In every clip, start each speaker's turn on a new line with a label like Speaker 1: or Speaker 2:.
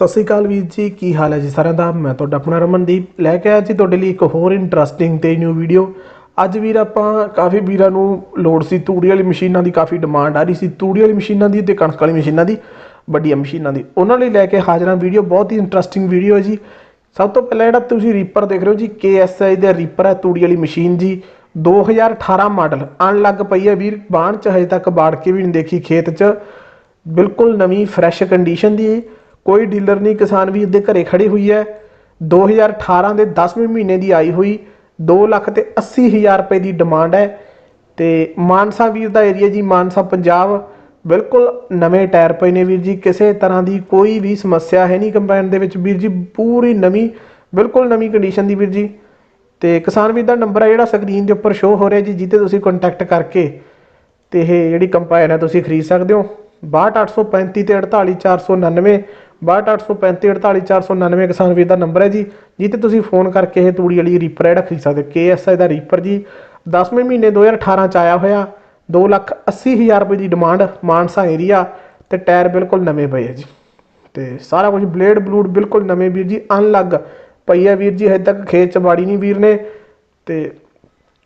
Speaker 1: ਸਤਿ ਸ਼੍ਰੀ ਅਕਾਲ ਵੀਰ ਜੀ, ਕੀ ਹਾਲ ਹੈ ਜੀ ਸਾਰਿਆਂ ਦਾ? ਮੈਂ ਤੁਹਾਡਾ ਆਪਣਾ ਰਮਨਦੀਪ। ਲੈ ਕੇ ਆਇਆ ਜੀ ਤੁਹਾਡੇ ਲਈ ਇੱਕ ਹੋਰ ਇੰਟਰਸਟਿੰਗ ਤੇ ਨਿਊ ਵੀਡੀਓ ਅੱਜ ਵੀਰ ਆਪਾਂ ਕਾਫੀ ਵੀਰਾਂ ਨੂੰ ਲੋੜ ਸੀ, ਤੂੜੀ ਵਾਲੀ ਮਸ਼ੀਨਾਂ ਦੀ ਕਾਫੀ ਡਿਮਾਂਡ ਆ ਰਹੀ ਸੀ। ਤੂੜੀ ਵਾਲੀ ਮਸ਼ੀਨਾਂ ਦੀ ਤੇ ਕਣਕ ਵਾਲੀ ਮਸ਼ੀਨਾਂ ਦੀ, ਵੱਡੀਆਂ ਮਸ਼ੀਨਾਂ ਦੀ। ਉਹਨਾਂ ਲਈ ਲੈ ਕੇ ਹਾਜ਼ਰਾਂ ਵੀਡੀਓ, ਬਹੁਤ ਹੀ ਇੰਟਰਸਟਿੰਗ ਵੀਡੀਓ ਹੈ ਜੀ। ਸਭ ਤੋਂ ਪਹਿਲਾਂ ਜਿਹੜਾ ਤੁਸੀਂ ਰੀਪਰ ਦੇਖ ਰਹੇ ਹੋ ਜੀ KSI ਦਾ ਰੀਪਰ ਹੈ ਤੂੜੀ ਵਾਲੀ ਮਸ਼ੀਨ ਜੀ। 2018 ਮਾਡਲ ਆਣ ਲੱਗ ਪਈ ਹੈ ਵੀਰ। ਬਾਣ ਚ ਹਜੇ ਤੱਕ ਬਾੜ ਕੇ ਵੀ ਨਹੀਂ ਦੇਖੀ ਖੇਤ 'ਚ। ਬਿਲਕੁਲ ਨਵੀਂ ਫਰੈਸ਼ ਕੰਡੀਸ਼ਨ ਦੀ ਕੋਈ ਡੀਲਰ ਨਹੀਂ, ਕਿਸਾਨ ਵੀਰ ਦੇ ਘਰੇ ਖੜੀ ਹੋਈ ਹੈ। 2018 ਦੇ 10ਵੇਂ ਮਹੀਨੇ ਦੀ ਆਈ ਹੋਈ 2 ਲੱਖ ਤੇ 80 ਹਜ਼ਾਰ ਰੁਪਏ ਦੀ ਡਿਮਾਂਡ ਹੈ। ਤੇ ਮਾਨਸਾ ਵੀਰ ਦਾ ਏਰੀਆ ਜੀ, ਮਾਨਸਾ, ਪੰਜਾਬ, ਬਿਲਕੁਲ ਨਵੇਂ ਟਾਇਰ ਪਏ ਨੇ ਵੀਰ ਜੀ। ਕਿਸੇ ਤਰ੍ਹਾਂ ਦੀ ਕੋਈ ਵੀ ਸਮੱਸਿਆ ਹੈ ਨਹੀਂ ਕੰਬਾਈਨ ਦੇ ਵਿੱਚ। ਵੀਰ ਜੀ, ਪੂਰੀ ਨਵੀਂ, ਬਿਲਕੁਲ ਨਵੀਂ ਕੰਡੀਸ਼ਨ ਦੀ ਵੀਰ ਜੀ। ਤੇ ਕਿਸਾਨ ਵੀਰ ਦਾ ਨੰਬਰ ਹੈ ਜਿਹੜਾ ਸਕਰੀਨ ਦੇ ਉੱਪਰ ਸ਼ੋ ਹੋ ਰਿਹਾ ਜੀ ਜਿੱਤੇ ਤੁਸੀਂ ਕੰਟੈਕਟ ਕਰਕੇ ਤੇ ਇਹ ਜਿਹੜੀ ਕੰਪਾਈਨ ਹੈ, ਤੁਸੀਂ ਖਰੀਦ ਸਕਦੇ ਹੋ। 62835 ਤੇ 48499 62835 48499 ਕਿਸਾਨ ਵੀਰ ਦਾ ਨੰਬਰ ਹੈ ਜੀ ਜਿੱਤੇ ਤੁਸੀਂ ਫੋਨ ਕਰਕੇ ਇਹ ਤੂੜੀ ਵਾਲੀ ਰੀਪਰ ਹੈ ਜਿਹੜਾ ਖਰੀਦ ਸਕਦੇ ਹੋ। KSI ਦਾ ਰੀਪਰ ਜੀ 10ਵੇਂ ਮਹੀਨੇ 2018 ਚ ਆਇਆ ਹੋਇਆ 2 ਲੱਖ 80 ਹਜ਼ਾਰ ਰੁਪਏ ਦੀ ਡਿਮਾਂਡ ਮਾਨਸਾ ਏਰੀਆ ਤੇ ਟਾਇਰ ਬਿਲਕੁਲ ਨਵੇਂ ਪਏ ਹੈ ਜੀ। ਤੇ ਸਾਰਾ ਕੁਝ ਬਲੇਡ ਬਲੂਡ ਬਿਲਕੁਲ ਨਵੇਂ ਵੀਰ ਜੀ ਅਨਲੱਗ ਪਈ ਹੈ ਵੀਰ ਜੀ, ਹਜੇ ਤੱਕ ਖੇਤ ਚ ਬਾੜੀ ਨਹੀਂ ਵੀਰ ਨੇ, ਤੇ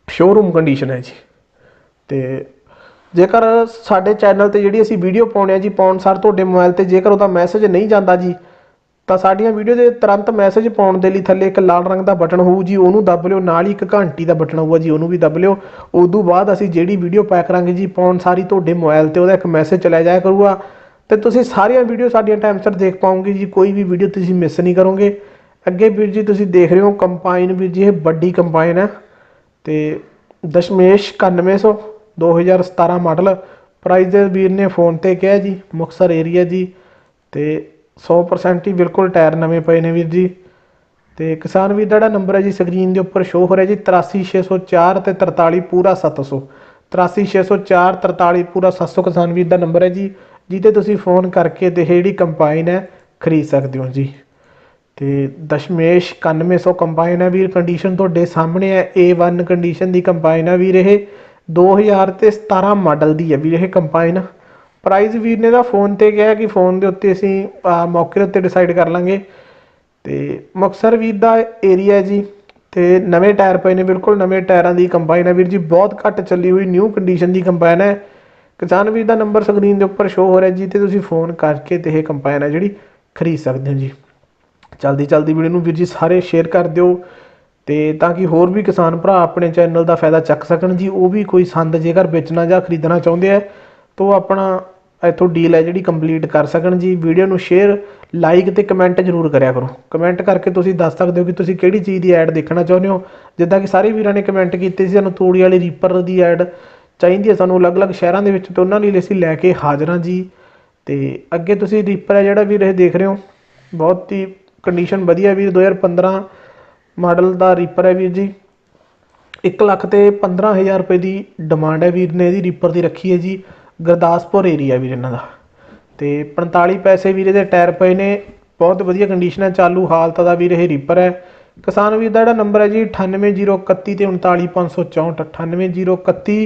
Speaker 1: ਸ਼ੋਰੂਮ ਕੰਡੀਸ਼ਨ ਹੈ ਜੀ। ਤੇ ਜੇਕਰ ਸਾਡੇ ਚੈਨਲ ਤੇ ਜਿਹੜੀ ਅਸੀਂ ਵੀਡੀਓ ਪਾਉਣੇ ਆ ਜੀ, ਪਾਉਣ ਸਾਰ ਤੁਹਾਡੇ ਮੋਬਾਈਲ ਤੇ ਜੇਕਰ ਉਹਦਾ ਮੈਸੇਜ ਨਹੀਂ ਜਾਂਦਾ ਜੀ, ਤਾਂ ਸਾਡੀਆਂ ਵੀਡੀਓ ਦੇ ਤੁਰੰਤ ਮੈਸੇਜ ਪਾਉਣ ਦੇ ਲਈ ਥੱਲੇ ਇੱਕ ਲਾਲ ਰੰਗ ਦਾ ਬਟਨ ਹੋਊ ਜੀ, ਉਹਨੂੰ ਦੱਬ ਲਿਓ, ਨਾਲ ਹੀ ਇੱਕ ਘੰਟੀ ਦਾ ਬਟਨ ਹੋਊਗਾ ਜੀ, ਉਹਨੂੰ ਵੀ ਦੱਬ ਲਿਓ। ਉਦੋਂ ਬਾਅਦ ਅਸੀਂ ਜਿਹੜੀ ਵੀਡੀਓ ਪਾਇਆ ਕਰਾਂਗੇ ਜੀ, ਪਾਉਣ ਸਾਰੀ ਤੁਹਾਡੇ ਮੋਬਾਈਲ ਤੇ ਉਹਦਾ ਇੱਕ ਮੈਸੇਜ ਚਲਾ ਜਾਇਆ ਕਰੂਗਾ। ਤੇ ਤੁਸੀਂ ਸਾਰੀਆਂ ਵੀਡੀਓ ਸਾਡੀਆਂ ਟਾਈਮ ਸਿਰ ਦੇਖ ਪਾਓਗੇ ਜੀ, ਕੋਈ ਵੀ ਵੀਡੀਓ ਤੁਸੀਂ ਮਿਸ ਨਹੀਂ ਕਰੋਗੇ। ਅੱਗੇ ਵੀਰ ਜੀ ਤੁਸੀਂ ਦੇਖ ਰਹੇ ਹੋ ਕੰਪਾਈਨ ਵੀਰ ਜੀ, ਇਹ ਵੱਡੀ ਕੰਪਾਈਨ ਹੈ। ਤੇ ਦਸ਼ਮੇਸ਼ 9100 2017 ਮਾਡਲ ਪ੍ਰਾਈਸ ਦੇ ਵੀਰ ਨੇ ਫੋਨ ਤੇ ਕਿਹਾ ਜੀ ਮੁਕਸਰ ਏਰੀਆ ਜੀ, ਤੇ 100% ਹੀ ਬਿਲਕੁਲ ਟਾਇਰ ਨਵੇਂ ਪਏ ਨੇ ਵੀਰ ਜੀ। ਤੇ ਕਿਸਾਨ ਵੀਰ ਦਾ ਜਿਹੜਾ ਨੰਬਰ ਹੈ ਜੀ, ਸਕਰੀਨ ਦੇ ਉੱਪਰ ਸ਼ੋ ਹੋ ਰਿਹਾ ਜੀ 83604 ਤੇ 43 ਪੂਰਾ 700 83604 43 ਪੂਰਾ 700 ਕਿਸਾਨ ਵੀਰ ਦਾ ਨੰਬਰ ਹੈ ਜੀ ਜਿੱਤੇ ਤੁਸੀਂ ਫੋਨ ਕਰਕੇ ਤੇ ਇਹ ਜਿਹੜੀ ਕੰਪਾਈਨ ਹੈ, ਖਰੀਦ ਸਕਦੇ ਹੋ ਜੀ। ਤੇ ਦਸ਼ਮੇਸ਼ 9100 ਕੰਬਾਈਨ ਹੈ ਵੀਰ ਕੰਡੀਸ਼ਨ ਤੁਹਾਡੇ ਸਾਹਮਣੇ ਹੈ A1 ਕੰਡੀਸ਼ਨ ਦੀ ਕੰਬਾਈਨ ਹੈ ਵੀਰ ਇਹ। 2000 ਤੇ 17 ਮਾਡਲ ਦੀ ਹੈ ਵੀਰ ਇਹ ਕੰਬਾਈਨ। ਪ੍ਰਾਈਸ ਵੀਰ ਨੇ ਦਾ ਫੋਨ ਤੇ ਕਿਹਾ ਕਿ ਫੋਨ ਦੇ ਉੱਤੇ ਅਸੀਂ ਮੌਕੇ ਉੱਤੇ ਡਿਸਾਈਡ ਕਰ ਲਾਂਗੇ। ਤੇ ਮੁਕਸਰ ਵੀਰ ਦਾ ਏਰੀਆ ਜੀ, ਤੇ ਨਵੇਂ ਟਾਇਰ ਪਏ ਨੇ, ਬਿਲਕੁਲ ਨਵੇਂ ਟਾਇਰਾਂ ਦੀ ਕੰਬਾਈਨ ਹੈ ਵੀਰ ਜੀ, ਬਹੁਤ ਘੱਟ ਚੱਲੀ ਹੋਈ ਨਿਊ ਕੰਡੀਸ਼ਨ ਦੀ ਕੰਬਾਈਨ ਹੈ। ਕਿਸਾਨ ਵੀਰ ਦਾ ਨੰਬਰ ਸਕਰੀਨ ਦੇ ਉੱਪਰ ਸ਼ੋ ਹੋ ਰਿਹਾ ਜੀ, ਤੇ ਤੁਸੀਂ ਫੋਨ ਕਰਕੇ ਤੇ ਇਹ ਕੰਬਾਈਨ ਹੈ ਜਿਹੜੀ ਖਰੀਦ ਸਕਦੇ ਹੋ ਜੀ। ਜਲਦੀ ਜਲਦੀ ਵੀਡੀਓ ਨੂੰ ਵੀਰ ਜੀ ਸਾਰੇ ਸ਼ੇਅਰ ਕਰ ਦਿਓ। ਅਤੇ ਤਾਂ ਕਿ ਹੋਰ ਵੀ ਕਿਸਾਨ ਭਰਾ ਆਪਣੇ ਚੈਨਲ ਦਾ ਫਾਇਦਾ ਚੱਕ ਸਕਣ ਜੀ, ਉਹ ਵੀ ਕੋਈ ਸੰਦ ਜੇਕਰ ਵੇਚਣਾ ਜਾਂ ਖਰੀਦਣਾ ਚਾਹੁੰਦੇ ਹੈ ਤਾਂ ਉਹ ਆਪਣਾ ਇੱਥੋਂ ਡੀਲ ਹੈ ਜਿਹੜੀ ਕੰਪਲੀਟ ਕਰ ਸਕਣ ਜੀ। ਵੀਡੀਓ ਨੂੰ ਸ਼ੇਅਰ ਲਾਈਕ ਅਤੇ ਕਮੈਂਟ ਜ਼ਰੂਰ ਕਰਿਆ ਕਰੋ। ਕਮੈਂਟ ਕਰਕੇ ਤੁਸੀਂ ਦੱਸ ਸਕਦੇ ਹੋ ਕਿ ਤੁਸੀਂ ਕਿਹੜੀ ਚੀਜ਼ ਦੀ ਐਡ ਦੇਖਣਾ ਚਾਹੁੰਦੇ ਹੋ। ਜਿੱਦਾਂ ਕਿ ਸਾਰੇ ਵੀਰਾਂ ਨੇ ਕਮੈਂਟ ਕੀਤੀ ਸੀ, ਸਾਨੂੰ ਤੂੜੀ ਵਾਲੀ ਰੀਪਰ ਦੀ ਐਡ ਚਾਹੀਦੀ ਹੈ, ਸਾਨੂੰ ਅਲੱਗ-ਅਲੱਗ ਸ਼ਹਿਰਾਂ ਦੇ ਵਿੱਚ ਤੇ ਉਹਨਾਂ ਲਈ ਅਸੀਂ ਲੈ ਕੇ ਹਾਜ਼ਰ ਹਾਂ ਜੀ। ਤੇ ਅੱਗੇ ਤੁਸੀਂ ਰੀਪਰ ਹੈ ਜਿਹੜਾ ਵੀਰ ਇਹ ਦੇਖ ਰਹੇ ਹੋ, ਬਹੁਤ ਹੀ ਕੰਡੀਸ਼ਨ ਵਧੀਆ ਵੀਰ 2015 ਮਾਡਲ ਦਾ ਰੀਪਰ ਹੈ ਵੀਰ ਜੀ। 1 ਲੱਖ ਤੇ 15000 ਰੁਪਏ ਦੀ ਡਿਮਾਂਡ ਹੈ ਵੀਰ ਨੇ ਇਹਦੀ। ਰੀਪਰ ਦੀ ਰੱਖੀ ਹੈ ਜੀ। ਗੁਰਦਾਸਪੁਰ ਏਰੀਆ ਵੀਰ ਇਹਨਾਂ ਦਾ। ਤੇ 45 ਪੈਸੇ ਵੀਰ ਇਹਦੇ ਟਾਇਰ ਪਏ ਨੇ। ਬਹੁਤ ਵਧੀਆ ਕੰਡੀਸ਼ਨ ਹੈ। ਚਾਲੂ ਹਾਲਤ ਦਾ ਵੀਰ ਇਹ ਰੀਪਰ ਹੈ। ਕਿਸਾਨ ਵੀਰ ਦਾ ਜਿਹੜਾ ਨੰਬਰ ਹੈ ਜੀ 98031 ਤੇ 39064 98031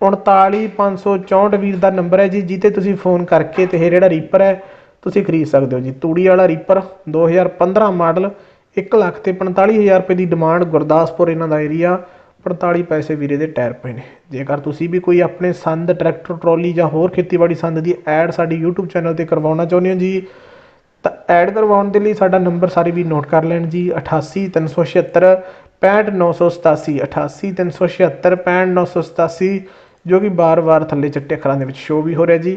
Speaker 1: 39564 ਵੀਰ ਦਾ ਨੰਬਰ ਹੈ ਜੀ ਜਿੱਤੇ ਤੁਸੀਂ ਫੋਨ ਕਰਕੇ ਤੇ ਇਹ ਜਿਹੜਾ ਰੀਪਰ ਹੈ, ਤੁਸੀਂ ਖਰੀਦ ਸਕਦੇ ਹੋ ਜੀ। ਤੂੜੀ ਵਾਲਾ ਰੀਪਰ 2015 ਮਾਡਲ। 1 ਲੱਖ ਤੇ 45000 ਰੁਪਏ ਦੀ ਡਿਮਾਂਡ ਗੁਰਦਾਸਪੁਰ ਇਹਨਾਂ ਦਾ ਏਰੀਆ 45 ਪੈਸੇ ਵੀਰੇ ਦੇ ਟਾਇਰ ਪਏ ਨੇ। ਜੇਕਰ ਤੁਸੀਂ ਵੀ ਕੋਈ ਆਪਣੇ ਸੰਦ ਟਰੈਕਟਰ ਟਰਾਲੀ ਜਾਂ ਹੋਰ ਖੇਤੀਬਾੜੀ ਸੰਦ ਦੀ ਐਡ ਸਾਡੀ YouTube ਚੈਨਲ ਤੇ ਕਰਵਾਉਣਾ ਚਾਹੁੰਦੇ ਹੋ ਜੀ, ਤਾਂ ਐਡ ਕਰਵਾਉਣ ਦੇ ਲਈ ਸਾਡਾ ਨੰਬਰ ਸਾਰੇ ਵੀ ਨੋਟ ਕਰ ਲੈਣ ਜੀ 88376 65987 88376 65987 ਜੋ ਕਿ ਬਾਰ-ਬਾਰ ਥੱਲੇ ਚਿੱਟੇ ਅੱਖਰਾਂ ਦੇ ਵਿੱਚ ਸ਼ੋਅ ਵੀ ਹੋ ਰਿਹਾ ਜੀ।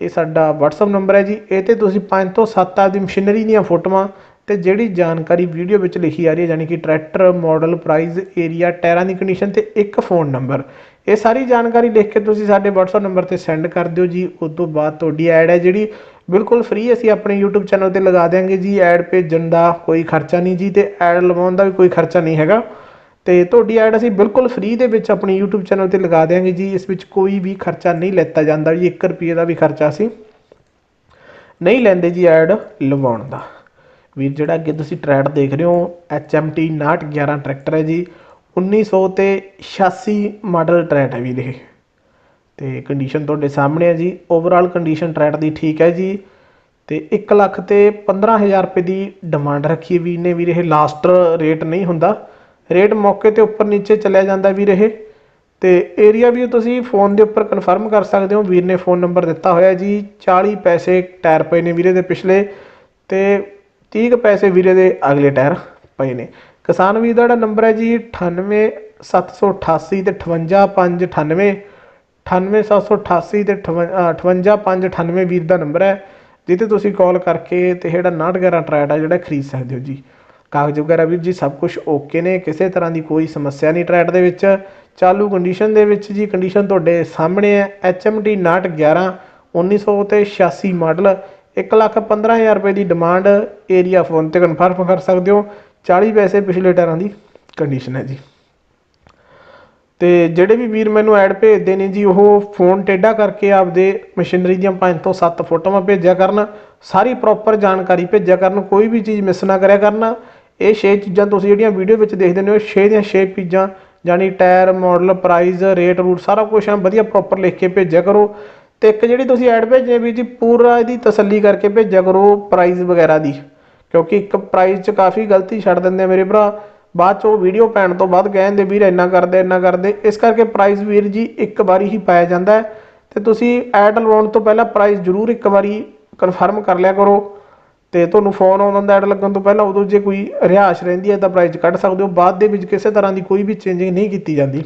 Speaker 1: ਇਹ ਸਾਡਾ WhatsApp ਨੰਬਰ ਹੈ ਜੀ। ਇਹ ਤੇ ਤੁਸੀਂ 5 ਤੋਂ 7 ਆਪਦੀ ਮਸ਼ੀਨਰੀ ਦੀਆਂ ਫੋਟੋਆਂ ਤੇ ਜਿਹੜੀ ਜਾਣਕਾਰੀ ਵੀਡੀਓ ਵਿੱਚ ਲਿਖੀ ਆ ਰਹੀ ਹੈ, ਯਾਨੀ ਕਿ ਟਰੈਕਟਰ ਮਾਡਲ ਪ੍ਰਾਈਸ ਏਰੀਆ ਟਾਇਰਾਂ ਦੀ ਕੰਡੀਸ਼ਨ ਤੇ ਇੱਕ ਫੋਨ ਨੰਬਰ ਇਹ ਸਾਰੀ ਜਾਣਕਾਰੀ ਲਿਖ ਕੇ ਤੁਸੀਂ ਸਾਡੇ WhatsApp ਨੰਬਰ ਤੇ ਸੈਂਡ ਕਰ ਦਿਓ ਜੀ। ਉਸ ਤੋਂ ਬਾਅਦ ਤੁਹਾਡੀ ਐਡ ਹੈ ਜਿਹੜੀ, ਬਿਲਕੁਲ ਫ੍ਰੀ ਅਸੀਂ ਆਪਣੇ YouTube ਚੈਨਲ ਤੇ ਲਗਾ ਦਿਆਂਗੇ ਜੀ। ਐਡ ਭੇਜਣ ਦਾ ਕੋਈ ਖਰਚਾ ਨਹੀਂ ਜੀ ਤੇ ਐਡ ਲਵਾਉਣ ਦਾ ਵੀ ਕੋਈ ਖਰਚਾ ਨਹੀਂ ਹੈਗਾ। ਤੇ ਤੁਹਾਡੀ ਐਡ ਅਸੀਂ ਬਿਲਕੁਲ ਫ੍ਰੀ ਦੇ ਵਿੱਚ ਆਪਣੇ YouTube ਚੈਨਲ ਤੇ ਲਗਾ ਦਿਆਂਗੇ ਜੀ। ਇਸ ਵਿੱਚ ਕੋਈ ਵੀ ਖਰਚਾ ਨਹੀਂ ਲੈਤਾ ਜਾਂਦਾ ਜੀ। 1 ਰੁਪਏ ਦਾ ਵੀ ਖਰਚਾ ਅਸੀਂ ਨਹੀਂ ਲੈਂਦੇ ਜੀ ਐਡ ਲਵਾਉਣ ਦਾ। ਵੀਰ, ਜਿਹੜਾ ਅੱਗੇ ਤੁਸੀਂ ਟਰੈਕਟਰ ਦੇਖ ਰਹੇ ਹੋ HMT 911 ਟਰੈਕਟਰ ਹੈ ਜੀ। 1900 ਤੇ 86 ਮਾਡਲ ਟਰੈਕਟਰ ਹੈ ਵੀਰ ਇਹ। ਤੇ ਕੰਡੀਸ਼ਨ ਤੁਹਾਡੇ ਸਾਹਮਣੇ ਹੈ ਜੀ। ਓਵਰਆਲ ਕੰਡੀਸ਼ਨ ਟਰੈਕਟਰ ਦੀ ਠੀਕ ਹੈ ਜੀ। ਤੇ 1 ਲੱਖ ਤੇ 15000 ਰੁਪਏ ਦੀ ਡਿਮਾਂਡ ਰੱਖੀ ਵੀਰ ਨੇ। ਵੀਰ ਇਹ ਲਾਸਟ ਰੇਟ ਨਹੀਂ ਹੁੰਦਾ। ਰੇਟ ਮੌਕੇ ਤੇ ਉੱਪਰ ਨੀਚੇ ਚੱਲਿਆ ਜਾਂਦਾ ਵੀਰ ਇਹ। ਤੇ ਏਰੀਆ ਵੀ ਤੁਸੀਂ ਫੋਨ ਦੇ ਉੱਪਰ ਕਨਫਰਮ ਕਰ ਸਕਦੇ ਹੋ। ਵੀਰ ਨੇ ਫੋਨ ਨੰਬਰ ਦਿੱਤਾ ਹੋਇਆ ਜੀ। 40 ਪੈਸੇ ਟਾਇਰ ਪਏ ਨੇ ਵੀਰੇ ਦੇ ਪਿਛਲੇ। ਤੇ 30 ਕੁ ਪੈਸੇ ਵੀਰੇ ਦੇ ਅਗਲੇ ਟਾਇਰ ਪਏ ਨੇ। ਕਿਸਾਨ ਵੀਰ ਦਾ ਜਿਹੜਾ ਨੰਬਰ ਹੈ ਜੀ 98788 ਤੇ 58598 98788 ਤੇ 58598 ਵੀਰ ਦਾ ਨੰਬਰ ਹੈ ਜਿੱਥੇ ਤੁਸੀਂ ਕਾਲ ਕਰਕੇ ਤੇ ਜਿਹੜਾ 911 ਟਰੈਟ ਆ ਜਿਹੜਾ ਖਰੀਦ ਸਕਦੇ ਹੋ ਜੀ। ਕਾਗਜ਼ ਵਗੈਰਾ ਵੀਰ ਜੀ ਸਭ ਕੁਝ ਓਕੇ ਨੇ, ਕਿਸੇ ਤਰ੍ਹਾਂ ਦੀ ਕੋਈ ਸਮੱਸਿਆ ਨਹੀਂ ਟਰੈਟ ਦੇ ਵਿੱਚ। ਚਾਲੂ ਕੰਡੀਸ਼ਨ ਦੇ ਵਿੱਚ ਜੀ ਕੰਡੀਸ਼ਨ ਤੁਹਾਡੇ ਸਾਹਮਣੇ ਹੈ HMT 911 1900 ਤੇ 86 ਮਾਡਲ 115000 ਰੁਪਏ ਦੀ ਡਿਮਾਂਡ ਏਰੀਆ ਫੋਨ ਤੇ ਕਨਫਰਮ ਕਰ ਸਕਦੇ ਹੋ। 40 ਪੈਸੇ ਪਿਛਲੇ ਟਾਇਰਾਂ ਦੀ ਕੰਡੀਸ਼ਨ ਹੈ ਜੀ। ਤੇ ਜਿਹੜੇ ਵੀ ਵੀਰ ਮੈਨੂੰ ਐਡ ਭੇਜਦੇ ਨੇ ਜੀ, ਉਹ ਫੋਨ ਟੇਢਾ ਕਰਕੇ ਆਪਦੇ ਮਸ਼ੀਨਰੀ ਦੀਆਂ 5 ਤੋਂ 7 ਫੋਟੋਆਂ ਭੇਜਿਆ ਕਰਨ, ਸਾਰੀ ਪ੍ਰੋਪਰ ਜਾਣਕਾਰੀ ਭੇਜਿਆ ਕਰਨ, ਕੋਈ ਵੀ ਚੀਜ਼ ਮਿਸ ਨਾ ਕਰਿਆ ਕਰਨ। ਇਹ 6 ਚੀਜ਼ਾਂ ਤੁਸੀਂ ਜਿਹੜੀਆਂ ਵੀਡੀਓ ਵਿੱਚ ਦੇਖਦੇ ਨੇ, ਉਹ 6 ਦੀਆਂ 6 ਚੀਜ਼ਾਂ, ਯਾਨੀ tyre model price rate route ਸਾਰਾ ਕੁਝ ਐ ਵਧੀਆ ਪ੍ਰੋਪਰ ਲਿਖ ਕੇ ਭੇਜਿਆ ਕਰੋ। ਤੇ ਇੱਕ ਜਿਹੜੀ ਤੁਸੀਂ ਐਡ ਭੇਜੇ ਵੀ ਜੀ, ਪੂਰਾ ਇਹਦੀ ਤਸੱਲੀ ਕਰਕੇ ਭੇਜਿਆ ਕਰੋ ਪ੍ਰਾਈਸ ਵਗੈਰਾ ਦੀ। ਕਿਉਂਕਿ ਇੱਕ ਪ੍ਰਾਈਸ 'ਚ ਕਾਫੀ ਗਲਤੀ ਛੱਡ ਦਿੰਦੇ ਆ ਮੇਰੇ ਭਰਾ। ਬਾਅਦ 'ਚ ਉਹ ਵੀਡੀਓ ਪੈਣ ਤੋਂ ਬਾਅਦ ਕਹਿੰਦੇ, ਵੀਰ ਇੰਨਾ ਕਰਦੇ ਇੰਨਾ ਕਰਦੇ। ਇਸ ਕਰਕੇ ਪ੍ਰਾਈਸ ਵੀਰ ਜੀ ਇੱਕ ਵਾਰੀ ਹੀ ਪਾਇਆ ਜਾਂਦਾ ਹੈ। ਤੇ ਤੁਸੀਂ ਐਡ ਲਵਾਉਣ ਤੋਂ ਪਹਿਲਾਂ ਪ੍ਰਾਈਸ ਜ਼ਰੂਰ ਇੱਕ ਵਾਰੀ ਕਨਫਰਮ ਕਰ ਲਿਆ ਕਰੋ। ਤੇ ਤੁਹਾਨੂੰ ਫੋਨ ਆਉਂਦਾ ਹੁੰਦਾ ਐਡ ਲੱਗਣ ਤੋਂ ਪਹਿਲਾਂ ਉਦੋਂ ਜੇ ਕੋਈ ਰਿਹਾਇਸ਼ ਰਹਿੰਦੀ ਹੈ ਤਾਂ ਪ੍ਰਾਈਸ ਕੱਢ ਸਕਦੇ ਹੋ। ਬਾਅਦ ਦੇ ਵਿੱਚ ਕਿਸੇ ਤਰ੍ਹਾਂ ਦੀ ਕੋਈ ਵੀ ਚੇਂਜਿੰਗ ਨਹੀਂ ਕੀਤੀ ਜਾਂਦੀ।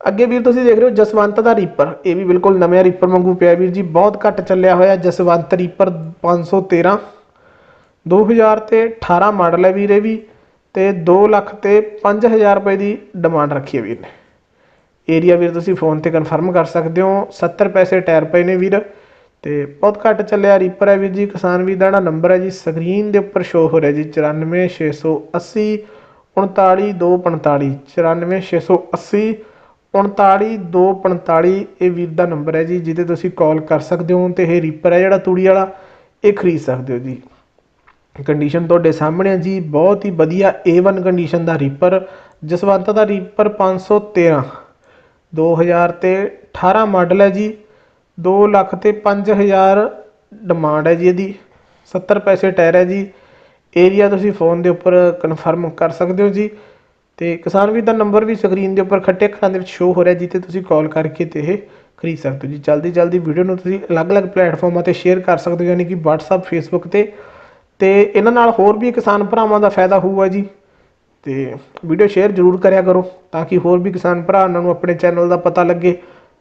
Speaker 1: ਅੱਗੇ ਵੀਰ ਤੁਸੀਂ ਦੇਖ ਰਹੇ ਹੋ ਜਸਵੰਤ ਦਾ ਰੀਪਰ ਇਹ ਵੀ ਬਿਲਕੁਲ ਨਵੇਂ ਰੀਪਰ ਵਾਂਗੂ ਪਿਆ ਵੀਰ ਜੀ। ਬਹੁਤ ਘੱਟ ਚੱਲਿਆ ਹੋਇਆ ਜਸਵੰਤ ਰੀਪਰ 513 2000 ਤੇ 18 ਮਾਡਲ ਹੈ ਵੀਰ ਇਹ ਵੀ ਤੇ 2 ਲੱਖ ਤੇ 5000 ਰੁਪਏ ਦੀ ਡਿਮਾਂਡ ਰੱਖੀ ਹੈ ਵੀਰ ਨੇ। ਏਰੀਆ ਵੀਰ ਤੁਸੀਂ ਫੋਨ ਤੇ ਕਨਫਰਮ ਕਰ ਸਕਦੇ ਹੋ। 70 ਪੈਸੇ ਟਾਇਰ ਪਏ ਨੇ ਵੀਰ ਤੇ ਬਹੁਤ ਘੱਟ ਚੱਲਿਆ ਰੀਪਰ ਹੈ ਵੀਰ ਜੀ। ਕਿਸਾਨ ਵੀਰ ਦਾ ਜਿਹੜਾ ਨੰਬਰ ਹੈ ਜੀ ਸਕਰੀਨ ਦੇ ਉੱਪਰ ਸ਼ੋ ਹੋ ਰਿਹਾ ਜੀ। 94680 39245 94680 39245 ਇਹ ਵੀਰ ਦਾ ਨੰਬਰ ਹੈ ਜੀ, ਜਿਹਦੇ ਤੁਸੀਂ ਕਾਲ ਕਰ ਸਕਦੇ ਹੋ ਤੇ ਇਹ ਰੀਪਰ ਹੈ ਜਿਹੜਾ ਤੂੜੀ ਵਾਲਾ, ਇਹ ਖਰੀਦ ਸਕਦੇ ਹੋ ਜੀ। ਕੰਡੀਸ਼ਨ ਤੁਹਾਡੇ ਸਾਹਮਣੇ ਹੈ ਜੀ, ਬਹੁਤ ਹੀ ਵਧੀਆ A1 ਕੰਡੀਸ਼ਨ ਦਾ ਰੀਪਰ ਜਸਵੰਤ ਦਾ ਰੀਪਰ 513 2000 ਤੇ 18 ਮਾਡਲ ਹੈ ਜੀ 2 ਲੱਖ ਤੇ 5000 ਡਿਮਾਂਡ ਹੈ ਜੀ ਇਹਦੀ 70 ਪੈਸੇ ਟਾਇਰ ਹੈ ਜੀ। ਏਰੀਆ ਤੁਸੀਂ ਫੋਨ ਦੇ ਉੱਪਰ ਕਨਫਰਮ ਕਰ ਸਕਦੇ ਹੋ ਜੀ। ਤੇ ਕਿਸਾਨ ਵੀਰ ਦਾ ਨੰਬਰ ਵੀ ਸਕਰੀਨ ਦੇ ਉੱਪਰ ਖੱਟੇ ਅੱਖਰਾਂ ਦੇ ਵਿੱਚ ਸ਼ੋ ਹੋ ਰਿਹਾ ਜਿੱਥੇ ਤੁਸੀਂ ਕਾਲ ਕਰਕੇ ਤੇ ਇਹ ਖਰੀਦ ਸਕਦੇ ਹੋ ਜੀ। ਜਲਦੀ ਜਲਦੀ ਵੀਡੀਓ ਨੂੰ ਤੁਸੀਂ ਅਲੱਗ-ਅਲੱਗ ਪਲੇਟਫਾਰਮਾਂ ਤੇ ਸ਼ੇਅਰ ਕਰ ਸਕਦੇ ਹੋ, ਯਾਨੀ ਕਿ WhatsApp, Facebook ਤੇ। ਤੇ ਇਹਨਾਂ ਨਾਲ ਹੋਰ ਵੀ ਕਿਸਾਨ ਭਰਾਵਾਂ ਦਾ ਫਾਇਦਾ ਹੋਊਗਾ ਜੀ। ਤੇ ਵੀਡੀਓ ਸ਼ੇਅਰ ਜ਼ਰੂਰ ਕਰਿਆ ਕਰੋ, ਤਾਂ ਕਿ ਹੋਰ ਵੀ ਕਿਸਾਨ ਭਰਾ ਉਹਨਾਂ ਨੂੰ ਆਪਣੇ ਚੈਨਲ ਦਾ ਪਤਾ ਲੱਗੇ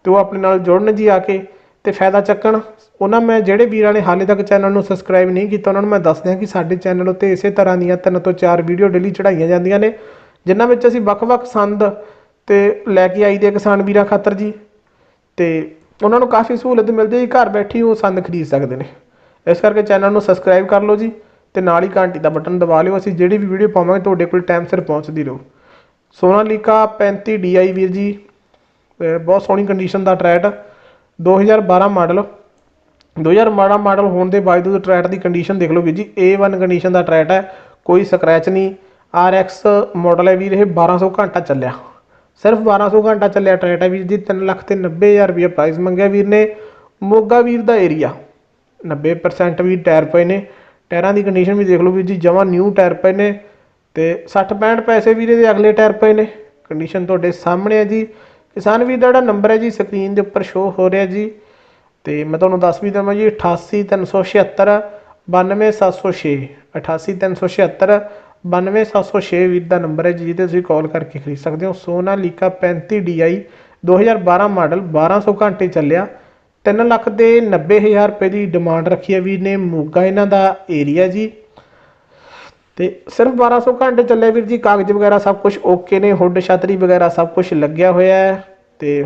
Speaker 1: ਤੇ ਉਹ ਆਪਣੇ ਨਾਲ ਜੁੜਨ ਜੀ ਆ ਕੇ ਤੇ ਫਾਇਦਾ ਚੱਕਣ। ਉਹਨਾਂ ਮੈਂ ਜਿਹੜੇ ਵੀਰਾਂ ਨੇ ਹਾਲੇ ਤੱਕ ਚੈਨਲ ਨੂੰ ਸਬਸਕ੍ਰਾਈਬ ਨਹੀਂ ਕੀਤਾ, ਉਹਨਾਂ ਨੂੰ ਮੈਂ ਦੱਸ ਦਿਆਂ ਕਿ ਸਾਡੇ ਚੈਨਲ ਉੱਤੇ ਇਸੇ ਤਰ੍ਹਾਂ ਦੀਆਂ ਤਿੰਨ ਤੋਂ ਚਾਰ ਵੀਡੀਓ ਡੇਲੀ ਚੜਾਈਆਂ ਜਾਂਦੀਆਂ ਨੇ। ਜਿਨ੍ਹਾਂ ਵਿੱਚ ਅਸੀਂ ਵੱਖ-ਵੱਖ ਸੰਦ ਤੇ ਲੈ ਕੇ ਆਈਦੇ ਆ ਕਿਸਾਨ ਵੀਰਾਂ ਖਾਤਰ ਜੀ। ਤੇ ਉਹਨਾਂ ਨੂੰ ਕਾਫੀ ਸਹੂਲਤ ਮਿਲਦੀ ਹੈ ਜੀ, ਘਰ ਬੈਠੀ ਉਹ ਸੰਦ ਖਰੀਦ ਸਕਦੇ ਨੇ। ਇਸ ਕਰਕੇ ਚੈਨਲ ਨੂੰ ਸਬਸਕ੍ਰਾਈਬ ਕਰ ਲਓ ਜੀ ਤੇ ਨਾਲ ਹੀ ਘੰਟੀ ਦਾ ਬਟਨ ਦਬਾ ਲਿਓ। ਅਸੀਂ ਜਿਹੜੀ ਵੀ ਵੀਡੀਓ ਪਾਵਾਂਗੇ ਤੁਹਾਡੇ ਕੋਲ ਟਾਈਮ ਸਿਰ ਪਹੁੰਚਦੀ ਰਹੂ। ਸੋਨਾਲੀਕਾ 35 DI ਵੀਰ ਜੀ ਬਹੁਤ ਸੋਹਣੀ ਕੰਡੀਸ਼ਨ ਦਾ ਟਰੈਟ 2012 ਮਾਡਲ। 2012 ਮਾਡਲ ਹੋਣ ਦੇ ਬਾਵਜੂਦ ਟਰੈਟ ਦੀ ਕੰਡੀਸ਼ਨ ਦੇਖ ਲਓ ਵੀਰ ਜੀ A1 ਕੰਡੀਸ਼ਨ ਦਾ ਟਰੈਟ ਹੈ, ਕੋਈ ਸਕ੍ਰੈਚ ਨਹੀਂ। RX ਮਾਡਲ ਹੈ ਵੀਰ, ਇਹ 1200 ਘੰਟਾ ਚੱਲਿਆ। ਸਿਰਫ 1200 ਘੰਟਾ ਚੱਲਿਆ ਟਰੈਟ ਹੈ ਵੀਰ ਜੀ 3 ਲੱਖ ਤੇ 90000 ਰੁਪਏ ਪ੍ਰਾਈਸ ਮੰਗਿਆ ਵੀਰ ਨੇ। ਮੋਗਾ ਵੀਰ ਦਾ ਏਰੀਆ 90% ਵੀ ਟਾਇਰ ਪਏ ਨੇ। ਟਾਇਰਾਂ ਦੀ ਕੰਡੀਸ਼ਨ ਵੀ ਦੇਖ ਲਓ ਵੀਰ ਜੀ, ਜਮਾਂ ਨਿਊ ਟਾਇਰ ਪਏ ਨੇ ਤੇ 60 65 ਪੈਸੇ ਵੀਰ ਦੇ ਅਗਲੇ ਟਾਇਰ ਪਏ ਨੇ। ਕੰਡੀਸ਼ਨ ਤੁਹਾਡੇ ਸਾਹਮਣੇ ਹੈ ਜੀ। ਕਿਸਾਨ ਵੀਰ ਦਾ ਜਿਹੜਾ ਨੰਬਰ ਹੈ ਜੀ ਸਕਰੀਨ ਦੇ ਉੱਪਰ ਸ਼ੋ ਹੋ ਰਿਹਾ ਜੀ। ਤੇ ਮੈਂ ਤੁਹਾਨੂੰ ਦੱਸ ਵੀ ਦਵਾਂ ਜੀ 88376 92706 88376 92706 ਵੀਰ ਦਾ ਨੰਬਰ ਹੈ ਜਿਹਦੇ ਤੁਸੀਂ ਕਾਲ ਕਰਕੇ ਖਰੀਦ ਸਕਦੇ ਹੋ। ਸੋਨਾਲੀਕਾ 35 DI 2012 ਮਾਡਲ 1200 ਘੰਟੇ ਚੱਲਿਆ। 3 ਲੱਖ ਦੇ 90000 ਰੁਪਏ ਦੀ ਡਿਮਾਂਡ ਰੱਖੀ ਹੈ ਵੀਰ ਨੇ, ਮੋਗਾ ਇਹਨਾਂ ਦਾ ਏਰੀਆ ਜੀ। ਤੇ ਸਿਰਫ 1200 ਘੰਟੇ ਚੱਲੇ ਵੀਰ ਜੀ, ਕਾਗਜ਼ ਵਗੈਰਾ ਸਭ ਕੁਝ ਓਕੇ ਨੇ ਹੁੱਡ ਛਤਰੀ ਵਗੈਰਾ ਸਭ ਕੁਝ ਲੱਗਿਆ ਹੋਇਆ ਹੈ। ਤੇ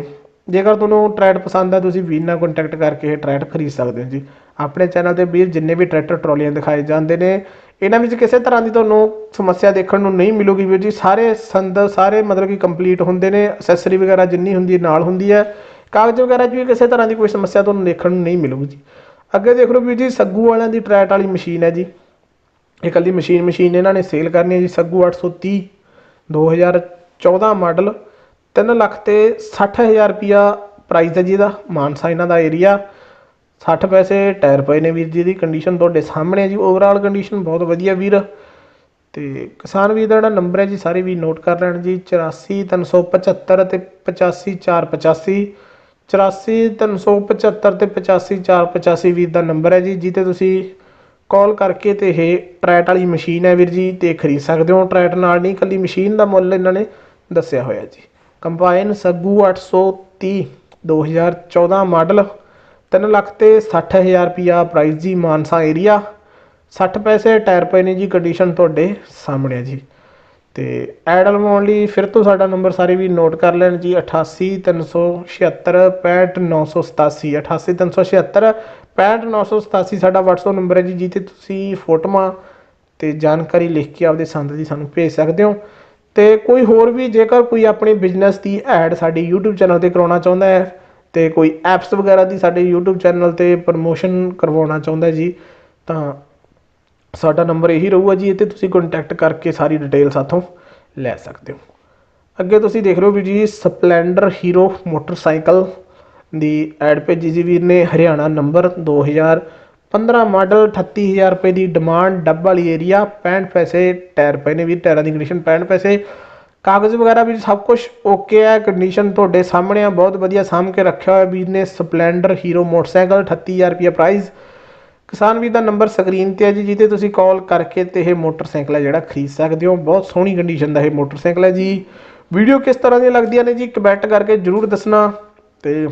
Speaker 1: ਜੇਕਰ ਤੁਹਾਨੂੰ ਟਰੈਡ ਪਸੰਦ ਹੈ ਤੁਸੀਂ ਵੀਰ ਨਾਲ ਕੰਟੈਕਟ ਕਰਕੇ ਇਹ ਟਰੈਡ ਖਰੀਦ ਸਕਦੇ ਹੋ ਜੀ। ਆਪਣੇ ਚੈਨਲ ਤੇ ਵੀਰ ਜਿੰਨੇ ਵੀ ਟਰੈਕਟਰ ਟਰਾਲੀਆਂ ਦਿਖਾਏ ਜਾਂਦੇ ਨੇ ਇਹਨਾਂ ਵਿੱਚ ਕਿਸੇ ਤਰ੍ਹਾਂ ਦੀ ਤੁਹਾਨੂੰ ਸਮੱਸਿਆ ਦੇਖਣ ਨੂੰ ਨਹੀਂ ਮਿਲੂਗੀ ਵੀਰ ਜੀ। ਸਾਰੇ ਸੰਦ, ਸਾਰੇ ਮਤਲਬ ਕਿ ਕੰਪਲੀਟ ਹੁੰਦੇ ਨੇ। ਐਕਸੈਸਰੀ ਵਗੈਰਾ ਜਿੰਨੀ ਹੁੰਦੀ ਹੈ, ਨਾਲ ਹੁੰਦੀ ਹੈ। ਕਾਗਜ਼ ਵਗੈਰਾ 'ਚ ਵੀ ਕਿਸੇ ਤਰ੍ਹਾਂ ਦੀ ਕੋਈ ਸਮੱਸਿਆ ਤੁਹਾਨੂੰ ਦੇਖਣ ਨੂੰ ਨਹੀਂ ਮਿਲੂਗੀ ਜੀ। ਅੱਗੇ ਦੇਖ ਲਓ ਵੀਰ ਜੀ, ਸੱਗੂ ਵਾਲਿਆਂ ਦੀ ਟਰੈਟ ਵਾਲੀ ਮਸ਼ੀਨ ਹੈ ਜੀ। ਇਹ ਇਕੱਲੀ ਮਸ਼ੀਨ ਮਸ਼ੀਨ ਇਹਨਾਂ ਨੇ ਸੇਲ ਕਰਨੀ ਹੈ ਜੀ, ਸੱਗੂ 830 2014 ਮਾਡਲ 3 ਲੱਖ ਤੇ 60000 ਰੁਪਿਆ ਪ੍ਰਾਈਸ ਹੈ ਜੀ ਇਹਦਾ। ਮਾਨਸਾ ਇਹਨਾਂ ਦਾ ਏਰੀਆ 60 ਪੈਸੇ ਟਾਇਰ ਪਏ ਨੇ ਵੀਰ ਜੀ ਦੀ ਕੰਡੀਸ਼ਨ ਤੁਹਾਡੇ ਸਾਹਮਣੇ ਹੈ ਜੀ ਓਵਰਆਲ ਕੰਡੀਸ਼ਨ ਬਹੁਤ ਵਧੀਆ ਵੀਰ। ਤੇ ਕਿਸਾਨ ਵੀਰ ਦਾ ਜਿਹੜਾ ਨੰਬਰ ਹੈ ਜੀ, ਸਾਰੇ ਵੀ ਨੋਟ ਕਰ ਲੈਣ ਜੀ 84375 ਤੇ 85485 84375 ਤੇ 85485 ਵੀਰ ਦਾ ਨੰਬਰ ਹੈ ਜੀ ਜਿੱਤੇ ਤੁਸੀਂ ਕਾਲ ਕਰਕੇ ਤੇ ਇਹ ਟਰੈਟ ਵਾਲੀ ਮਸ਼ੀਨ ਹੈ ਵੀਰ ਜੀ, ਤੇ ਖਰੀਦ ਸਕਦੇ ਹੋ। ਟਰੈਟ ਨਾਲ ਨਹੀਂ ਕੱਲੀ ਮਸ਼ੀਨ ਦਾ ਮੁੱਲ ਇਹਨਾਂ ਨੇ ਦੱਸਿਆ ਹੋਇਆ ਜੀ। Combine Saggu 830 2014 model. 3 ਲੱਖ ਤੇ 60000 ਰੁਪਿਆ ਪ੍ਰਾਈਸ ਜੀ ਮਾਨਸਾ ਏਰੀਆ 60 ਪੈਸੇ ਟਾਇਰ ਪਏ ਨੇ ਜੀ ਕੰਡੀਸ਼ਨ ਤੁਹਾਡੇ ਸਾਹਮਣੇ ਹੈ ਜੀ। ਤੇ ਐਡ ਲਵਾਉਣ ਲਈ ਫਿਰ ਤੋਂ ਸਾਡਾ ਨੰਬਰ ਸਾਰੇ ਵੀ ਨੋਟ ਕਰ ਲੈਣ ਜੀ 88376 65987 88376 65987 ਸਾਡਾ WhatsApp ਨੰਬਰ ਹੈ ਜੀ, ਜਿੱਥੇ ਤੁਸੀਂ ਫੋਟੋਆਂ ਤੇ ਜਾਣਕਾਰੀ ਲਿਖ ਕੇ ਆਪਦੇ ਸੰਦ ਦੀ ਸਾਨੂੰ ਭੇਜ ਸਕਦੇ ਹੋ। ਤੇ ਕੋਈ ਹੋਰ ਵੀ ਜੇਕਰ ਕੋਈ ਆਪਣੇ ਬਿਜ਼ਨਸ ਦੀ ਐਡ ਸਾਡੀ YouTube ਚੈਨਲ ਤੇ ਕਰਾਉਣਾ ਚਾਹੁੰਦਾ ਹੈ ਅਤੇ ਕੋਈ ਐਪਸ ਵਗੈਰਾ ਦੀ ਸਾਡੇ ਯੂਟਿਊਬ ਚੈਨਲ ਤੇ ਪ੍ਰਮੋਸ਼ਨ ਕਰਵਾਉਣਾ ਚਾਹੁੰਦਾ ਜੀ, ਤਾਂ ਸਾਡਾ ਨੰਬਰ ਇਹੀ ਰਹੂਗਾ ਜੀ, ਇੱਥੇ ਤੁਸੀਂ ਕੰਟੈਕਟ ਕਰਕੇ ਸਾਰੀ ਡਿਟੇਲ ਸਾਥੋਂ ਲੈ ਸਕਦੇ ਹੋ। ਅੱਗੇ ਤੁਸੀਂ ਦੇਖ ਰਹੇ ਹੋ ਵੀ ਜੀ ਸਪਲੈਂਡਰ ਹੀਰੋ ਮੋਟਰਸਾਈਕਲ ਦੀ ਐਡ ਭੇਜੀ ਸੀ ਵੀਰ ਨੇ, ਹਰਿਆਣਾ ਨੰਬਰ 2015 ਮਾਡਲ 38000 ਰੁਪਏ ਦੀ ਡਿਮਾਂਡ ਡੱਬ ਵਾਲੀ ਏਰੀਆ 65 ਪੈਸੇ ਟਾਇਰ ਪਏ ਨੇ ਵੀਰ ਟਾਇਰਾਂ ਦੀ ਕੰਡੀਸ਼ਨ 65 ਪੈਸੇ। ਕਾਗਜ਼ ਵਗੈਰਾ ਵੀ ਸਭ ਕੁਝ ਓਕੇ ਹੈ ਕੰਡੀਸ਼ਨ ਤੁਹਾਡੇ ਸਾਹਮਣੇ ਆ, ਬਹੁਤ ਵਧੀਆ ਸਾਂਭ ਕੇ ਰੱਖਿਆ ਹੋਇਆ ਵੀਰ ਨੇ ਸਪਲੈਂਡਰ ਹੀਰੋ ਮੋਟਰਸਾਈਕਲ 38000 ਰੁਪਏ ਪ੍ਰਾਈਸ ਕਿਸਾਨ ਵੀਰ ਦਾ ਨੰਬਰ ਸਕਰੀਨ ਤੇ ਹੈ ਜੀ ਜਿਹਤੇ ਤੁਸੀਂ ਕਾਲ ਕਰਕੇ ਤੇ ਇਹ ਮੋਟਰਸਾਈਕਲ ਹੈ ਜਿਹੜਾ ਖਰੀਦ ਸਕਦੇ ਹੋ। ਬਹੁਤ ਸੋਹਣੀ ਕੰਡੀਸ਼ਨ ਦਾ ਇਹ ਮੋਟਰਸਾਈਕਲ ਹੈ ਜੀ। ਵੀਡੀਓ ਕਿਸ ਤਰ੍ਹਾਂ ਦੀਆਂ ਲੱਗਦੀਆਂ ਨੇ ਜੀ ਕਮੈਂਟ ਕਰਕੇ ਜਰੂਰ ਦੱਸਣਾ ਤੇ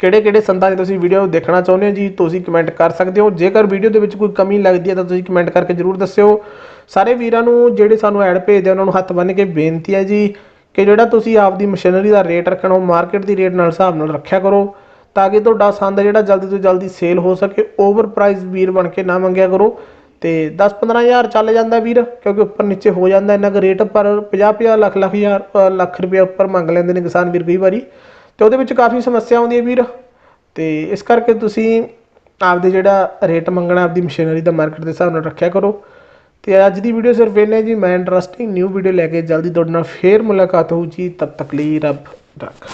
Speaker 1: ਕਿਹੜੇ ਕਿਹੜੇ ਸੰਦਾਂ 'ਚ ਤੁਸੀਂ ਵੀਡੀਓ ਦੇਖਣਾ ਚਾਹੁੰਦੇ ਹੋ ਜੀ, ਤੁਸੀਂ ਕਮੈਂਟ ਕਰ ਸਕਦੇ ਹੋ। ਜੇਕਰ ਵੀਡੀਓ ਦੇ ਵਿੱਚ ਕੋਈ ਕਮੀ ਲੱਗਦੀ ਹੈ ਤਾਂ ਤੁਸੀਂ ਕਮੈਂਟ ਕਰਕੇ ਜਰੂਰ ਦੱਸਿਓ। ਸਾਰੇ ਵੀਰਾਂ ਨੂੰ ਜਿਹੜੇ ਸਾਨੂੰ ਐਡ ਭੇਜਦੇ ਆ, ਉਹਨਾਂ ਨੂੰ ਹੱਥ ਬੰਨ੍ਹ ਕੇ ਬੇਨਤੀ ਹੈ ਜੀ ਕਿ ਜਿਹੜਾ ਤੁਸੀਂ ਆਪਦੀ ਮਸ਼ੀਨਰੀ ਦਾ ਰੇਟ ਰੱਖਣਾ, ਉਹ ਮਾਰਕੀਟ ਦੀ ਰੇਟ ਨਾਲ ਹਿਸਾਬ ਨਾਲ ਰੱਖਿਆ ਕਰੋ, ਤਾਂ ਕਿ ਤੁਹਾਡਾ ਸੰਦ ਜਿਹੜਾ ਜਲਦੀ ਤੋਂ ਜਲਦੀ ਸੇਲ ਹੋ ਸਕੇ ਓਵਰ ਪ੍ਰਾਈਸ ਵੀਰ ਬਣ ਕੇ ਨਾ ਮੰਗਿਆ ਕਰੋ। ਤੇ 10-15000 ਚੱਲ ਜਾਂਦਾ ਵੀਰ, ਕਿਉਂਕਿ ਉੱਪਰ ਨੀਚੇ ਹੋ ਜਾਂਦਾ ਇੰਨਾ ਕੁ ਰੇਟ ਪਰ 50-50 ਲੱਖ ਲੱਖ ਹਜ਼ਾਰ ਲੱਖ ਰੁਪਏ ਉੱਪਰ ਮੰਗ ਲੈਂਦੇ ਨੇ ਕਿਸਾਨ ਵੀਰ ਕਈ ਵਾਰੀ। ਤੇ ਉਹਦੇ ਵਿੱਚ ਕਾਫੀ ਸਮੱਸਿਆ ਆਉਂਦੀ ਹੈ ਵੀਰ। ਤੇ ਇਸ ਕਰਕੇ ਤੁਸੀਂ ਆਪਦੇ ਜਿਹੜਾ ਰੇਟ ਮੰਗਣਾ ਆਪਦੀ ਮਸ਼ੀਨਰੀ ਦਾ ਮਾਰਕੀਟ ਦੇ ਹਿਸਾਬ ਨਾਲ ਰੱਖਿਆ ਕਰੋ। ਤੇ ਅੱਜ ਦੀ ਵੀਡੀਓ ਸਿਰਫ ਇੰਨੇ ਜੀ। ਮੈਂ ਇੰਟਰਸਟਿੰਗ ਨਿਊ ਵੀਡੀਓ ਲੈ ਕੇ ਜਲਦੀ ਤੁਹਾਡੇ ਨਾਲ ਫੇਰ ਮੁਲਾਕਾਤ ਹੋਊ ਜੀ। ਤਦ ਤੱਕ ਲਈ ਰੱਬ ਰੱਖ।